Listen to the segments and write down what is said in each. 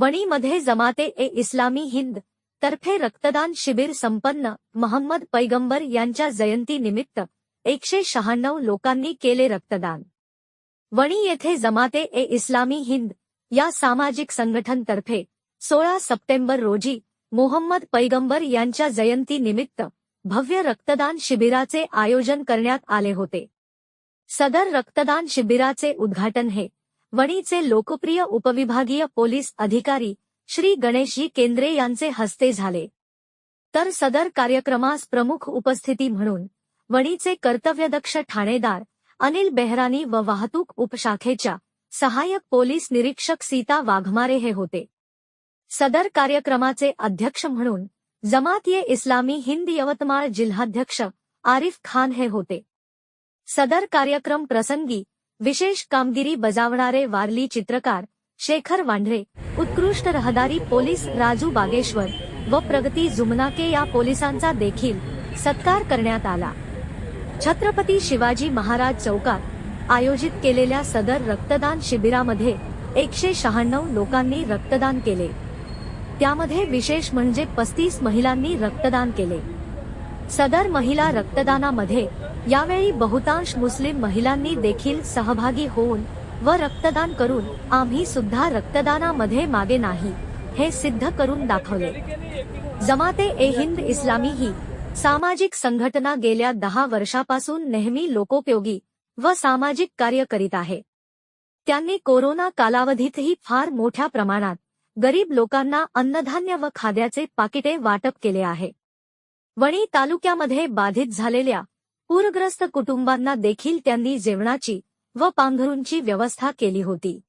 वणीमध्ये जमाते ए इस्लामी हिंद तर्फे रक्तदान शिबिर संपन्न महम्मद पैगंबर यांच्या जयंतीनिमित्त एकशे शहाण्णव लोकांनी केले रक्तदान. वणी येथे जमाते ए इस्लामी हिंद या सामाजिक संघटनतर्फे सोळा सप्टेंबर रोजी मोहम्मद पैगंबर यांच्या जयंतीनिमित्त भव्य रक्तदान शिबिराचे आयोजन करण्यात आले होते. सदर रक्तदान शिबिराचे उद्घाटन हे वणीचे लोकप्रिय उपविभागीय पोलीस अधिकारी श्री गणेशजी केंद्रे यांचे हस्ते झाले. तर सदर कार्यक्रमास प्रमुख उपस्थिती म्हणून वणीचे कर्तव्यदक्ष ठाणेदार अनिल बेहरानी व वाहतूक उपशाखेच्या सहाय्यक पोलीस निरीक्षक सीता वाघमारे हे होते. सदर कार्यक्रमाचे अध्यक्ष म्हणून जमात ये इस्लामी हिंद यवतमाळ जिल्हाध्यक्ष आरिफ खान हे होते. सदर कार्यक्रम प्रसंगी विशेष कामगिरी बजावणारे वारली चित्रकार शेखर वांढरे उत्कृष्ट रहदारी पोलीस राजू बागेश्वर व प्रगती जुमनाके या पोलिसांचा देखील सत्कार करण्यात आला. छत्रपती शिवाजी महाराज चौकात आयोजित केलेल्या सदर रक्तदान शिबिरामध्ये एकशे शहाण्णव लोकांनी रक्तदान केले. त्यामध्ये विशेष म्हणजे पस्तीस महिलांनी रक्तदान केले. सदर महिला रक्तदानामध्ये यावेळी बहुतांश मुस्लिम महिलांनी देखील सहभागी होऊन व रक्तदान करून आम्ही सुद्धा रक्तदानामध्ये मागे नाही हे सिद्ध करून दाखवले. जमाते ए हिंद इस्लामी ही सामाजिक संघटना गेल्या दहा वर्षापासून नेहमी लोकोपयोगी व सामाजिक कार्य करीत आहे. त्यांनी कोरोना कालावधीतही फार मोठ्या प्रमाणात गरीब लोकांना अन्नधान्य व खाद्याचे पाकिटे वाटप केले आहे. वणी तालुक्यामध्ये बाधित झालेल्या पूरग्रस्त कुटुंबांना देखील त्यांनी जेवणाची व पांघरूंची व्यवस्था केली होती.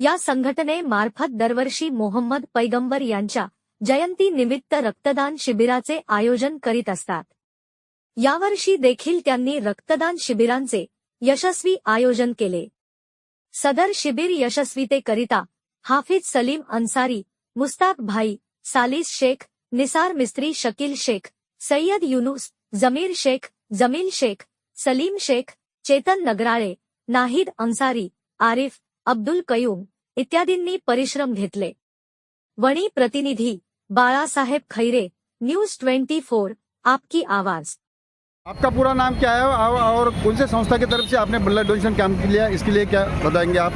या संघटनेमार्फत दरवर्षी मोहम्मद पैगंबर यांच्या जयंती निमित्त रक्तदान शिबिराचे आयोजन करीत असतात. यावर्षी देखील त्यांनी रक्तदान शिबिरांचे यशस्वी आयोजन केले. सदर शिबिर यशस्वीतेकरिता हाफिज सलीम अन्सारी मुस्ताक भाई सालिस शेख निसार मिस्त्री शकील शेख सय्यद युनुस जमीर शेख जमील शेख सलीम शेख चेतन नगराळे नाहिद अंसारी आरिफ अब्दुल कयूम इत्यादींनी परिश्रम घेतले. वणी प्रतिनिधी बाळासाहेब खैरे न्यूज़ ट्वेंटी फोर आपकी आवाज़. आपका पूरा नाम क्या है? और और कौन से संस्था की तरफ़ से आपने ब्लड डोनेशन कैंप किया? इसके लिए क्या बताएँगे आप?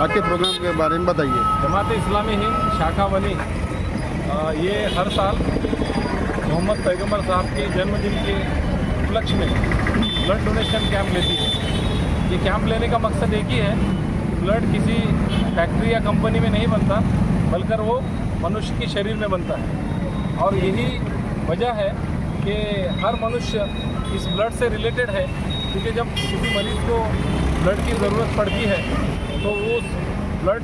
आपके प्रोग्राम के बारे में बताइए। जमात इस्लामी हिंद शाखा बनी ये हर साल मोहम्मद पैगंबर साहब के जन्मदिन के उपलक्ष्य में ब्लड डोनेशन कैंप लेती है। ये कैंप लेने का मकसद एक ही है ब्लड किसी फैक्ट्री या कंपनी में नहीं बनता, बल्कि वो मनुष्य के शरीर में बनता है। और यही वजह है कि हर मनुष्य इस ब्लड से रिलेटेड है, क्योंकि जब किसी मरीज़ को ब्लड की ज़रूरत पड़ती है तो उस ब्लड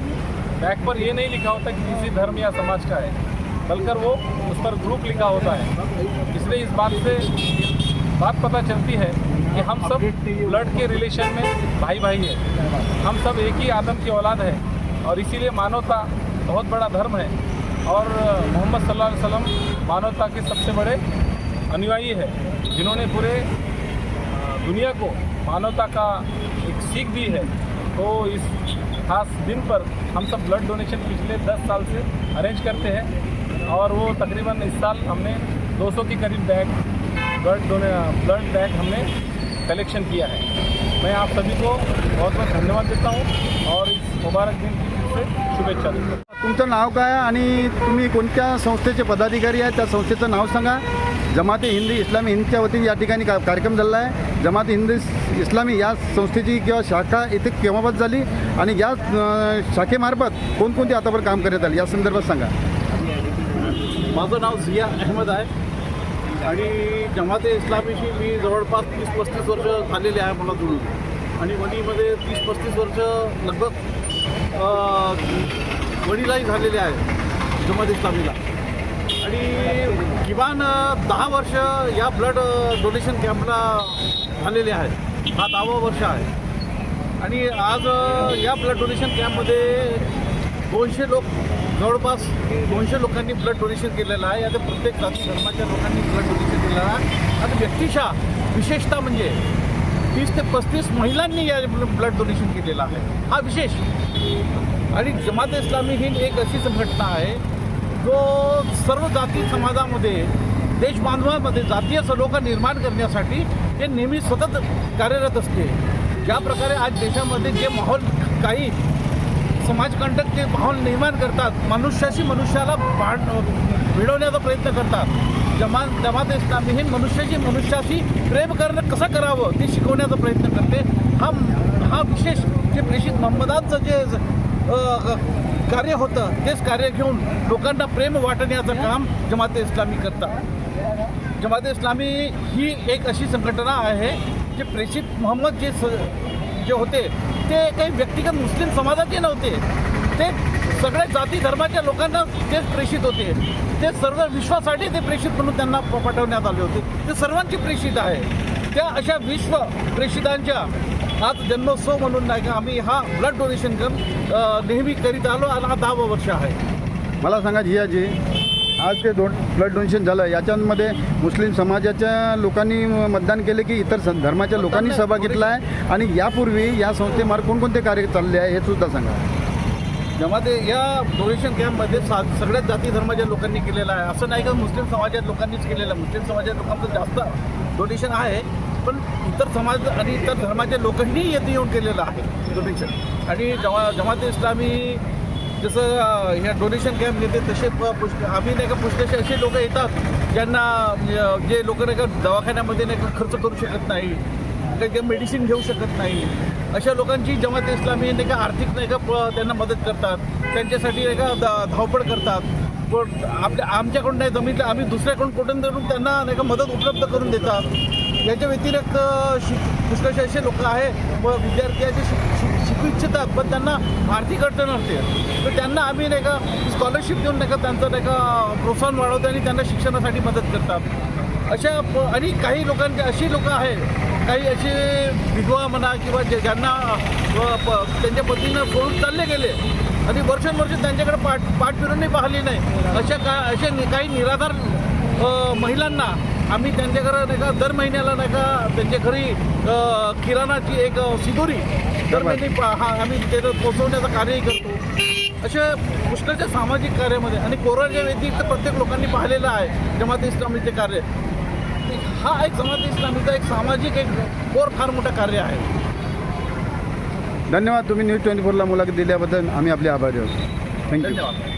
बैग पर ये नहीं लिखा होता कि किसी धर्म या समाज का है, बल्कि वो उस पर ग्रुप लिखा होता है। इसलिए इस बात से बात पता चलती है कि हम सब ब्लड के रिलेशन में भाई भाई है। हम सब एक ही आदम की औलाद है। और इसीलिए मानवता बहुत बड़ा धर्म है। और मोहम्मद सल्लल्लाहु अलैहि वसल्लम मानवता के सबसे बड़े अनुयायी है जिन्होंने पूरे दुनिया को मानवता का एक सीख दी है। तो इस खास दिन पर हम सब ब्लड डोनेशन पिछले 10 साल से अरेंज करते हैं। और वो तकरीबन इस साल हमने 200 के करीब bag blood donate blood bag हमने कलेक्शन किया है। मैं आप सभी को बहुत बहुत धन्यवाद देता हूँ और इस मुबारक दिन की फिर से शुभेच्छा देता हूँ। तुमचं नाव काय आणि तुम्ही कोणत्या संस्थेचे पदाधिकारी आहेत त्या संस्थेचं नाव सांगा. जमाते हिंदी इस्लामी हिंदच्या वतीने या ठिकाणी का कार्यक्रम झाला आहे. जमाते हिंदी इस्लामी या संस्थेची किंवा शाखा इथे केव्हापास झाली आणि या शाखेमार्फत कोणकोणती आतापर्यंत काम करण्यात आली? या संदर्भात सांगा. माझं नाव झिया अहमद आहे. आणि जमाते इस्लामीशी मी जवळपास तीस पस्तीस वर्ष झालेले आहे मला जुळून. आणि वणीमध्ये तीस पस्तीस वर्ष लगभग अं, वणीलाही झालेले आहे जमात इस्लामीला. आणि किमान दहा वर्ष या ब्लड डोनेशन कॅम्पला झालेले आहेत. हा दहावं वर्ष आहे. आणि आज या ब्लड डोनेशन कॅम्पमध्ये दोनशे लोक जवळपास दोनशे लोकांनी ब्लड डोनेशन केलेलं आहे. आता प्रत्येक जाती धर्माच्या लोकांनी ब्लड डोनेशन केलेलं आहे. आणि व्यक्तिशः विशेषतः म्हणजे तीस ते पस्तीस महिलांनी या ब्लड डोनेशन केलेलं आहे. हा विशेष. आणि जमात इस्लामी ही एक अशी संघटना आहे. जो सर्व जाती समाजामध्ये देशबांधवांमध्ये जातीय सलोख निर्माण करण्यासाठी हे नेहमी सतत कार्यरत असते. ज्या प्रकारे आज देशामध्ये जे माहोल काही समाजकंटक जे माहोल निर्माण करतात मनुष्याशी मनुष्याला भांड भिडवण्याचा प्रयत्न करतात. जमा जमात इस्लामी ही मनुष्याशी मनुष्याशी प्रेम करणं कसं करावं ते शिकवण्याचा प्रयत्न करते. हा हा विशेष जे प्रेषित मोहम्मदांचं जे कार्य होतं तेच कार्य घेऊन लोकांना प्रेम वाटण्याचं काम जमात इस्लामी करतात. जमात इस्लामी ही एक अशी संघटना आहे जे प्रेषित मोहम्मद जे स जे होते ते काही व्यक्तिगत मुस्लिम समाजाचे नव्हते. ते सगळ्या जाती धर्माच्या लोकांना तेच प्रेषित होते. ते सर्व विश्वासाठी ते प्रेषित म्हणून त्यांना पाठवण्यात आले होते. ते सर्वांचे प्रेषित आहे. त्या अशा विश्व प्रेषितांच्या आज जन्मोत्सव म्हणून नाही का आम्ही हा ब्लड डोनेशन कॅम्प नेहमी करीत आलो आणि हा दहावं वर्ष आहे. मला सांगा जियाजी आज ते दोन ब्लड डोनेशन झालं. याच्यामध्ये मुस्लिम समाजाच्या लोकांनी मतदान केले की इतर स- धर्माच्या लोकांनी सहभाग घेतला आहे. आणि यापूर्वी या संस्थेमार्फत कोणकोणते कार्य चालले आहे हे सुद्धा सांगा. जमाते या डोनेशन कॅम्पमध्ये सा सगळ्याच जाती धर्माच्या लोकांनी केलेलं आहे. असं नाही का मुस्लिम समाजात लोकांनीच केलेलं आहे. मुस्लिम समाजात लोकांचं जास्त डोनेशन आहे. पण इतर समाज आणि इतर धर्माचे लोकांनी येथे येऊन केलेलं आहे डोनेशन आणि जमा जमाते इस्लामी जसं ह्या डोनेशन कॅम्प नेते तसे प- पुष्क आम्ही नाही का पुष्कळसे असे लोक येतात ज्यांना जे लोक नाही का दवाखान्यामध्ये नाही का खर्च करू शकत नाही काही ते मेडिसिन घेऊ शकत नाही अशा लोकांची जमात इस्लामी नाही का आर्थिक नाही का प- त्यांना मदत करतात त्यांच्यासाठी नाही का धा- धावपळ करतात पण आपल्या आमच्याकडून नाही जमितलं आम्ही दुसऱ्याकडून कुठून तरी त्यांना नाही का मदत उपलब्ध करून देतात. याच्या व्यतिरिक्त शिक पुष्कळसे असे लोक आहे व विद्यार्थी शिक शिक- शिकू इच्छितात पण त्यांना आर्थिक अडचण असते. तर त्यांना आम्ही नाही का स्कॉलरशिप देऊन नाही का त्यांचं नाही का प्रोत्साहन वाढवतो आणि त्यांना शिक्षणासाठी मदत करतात. अशा प- आणि काही लोकांचे अशी लोकं आहेत काही असे विधवा म्हणा किंवा जे ज्यांना प- त्यांच्या पतीनं सोडून चालले गेले आणि वर्षानुवर्ष त्यांच्याकडे पाठ पाठ फिरूनही पाहिली नाही. अशा का अशा नि- काही निराधार महिलांना आम्ही त्यांच्याकडं नाही का दर महिन्याला नाही का त्यांच्या घरी किराणाची एक सिदोरी दर महिने पा- हा आम्ही त्याचं पोचवण्याचं कार्यही करतो. अशा पुष्कळच्या सामाजिक कार्यामध्ये आणि कोरोनाच्या व्यतिरिक्त प्रत्येक लोकांनी पाहिलेलं आहे जमात इस्लामीचे कार्य. हा एक जमात इस्लामीचा एक सामाजिक एक कोर फार मोठं कार्य आहे. धन्यवाद तुम्ही न्यूज ट्वेंटी फोरला मुलाखत दिल्याबद्दल आम्ही आपले आभारी आहोत. थँक्यू धन्यवाद.